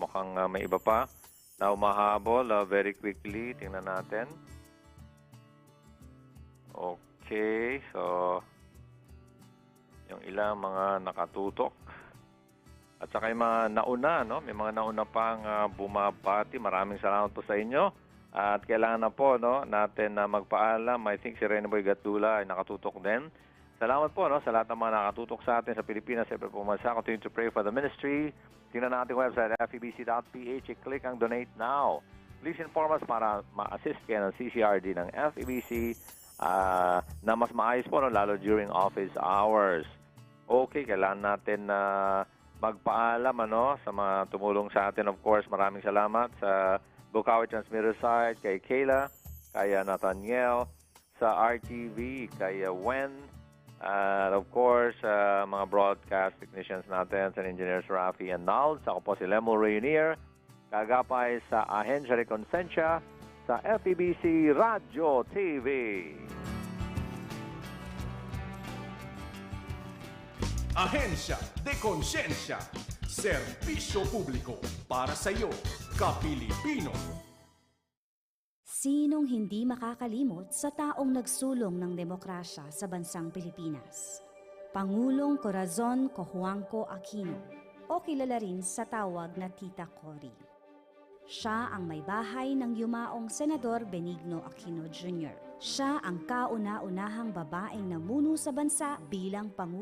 Mukhang ah, may iba pa na umahabol ah, very quickly. Tingnan natin. Okay, so yung ilang mga nakatutok. At saka yung mga nauna, no? May mga nauna pang ah, bumabati. Maraming salamat po sa inyo. At kailangan na po, no, natin na magpaalam. I think si Renoboy Gatula ay nakatutok din. Salamat po, no, sa lahat ng mga nakatutok sa atin sa Pilipinas. Siyempre po mansa. Continue to pray for the ministry. Tingnan natin ang website, febc.ph. I-click ang donate now. Please inform us para ma-assist kayo ng CCRD ng FEBC ah, na mas maayos po, no, lalo during office hours. Okay, kailangan natin na magpaalam ano sa mga tumulong sa atin. Of course, maraming salamat sa Bukawi Transmitter site, kay Kayla, kay uh, Nathaniel, sa RTV, kay uh, Wen, at of course, sa mga broadcast technicians natin, sa engineers Rafi and Nald, sa ako po si Lemo Rainier, kagapay sa Ahensya de Consensya, sa FEBC Radio TV. Ahensya de Konsensya. Serbisyo publiko para sa iyo, kapilipino. Sinong hindi makakalimot sa taong nagsulong ng demokrasya sa bansang Pilipinas? Pangulong Corazon Cojuangco Aquino o kilala rin sa tawag na Tita Cory. Siya ang may bahay ng yumaong Senador Benigno Aquino Jr. Siya ang kauna-unahang babaeng namuno sa bansa bilang Pangulo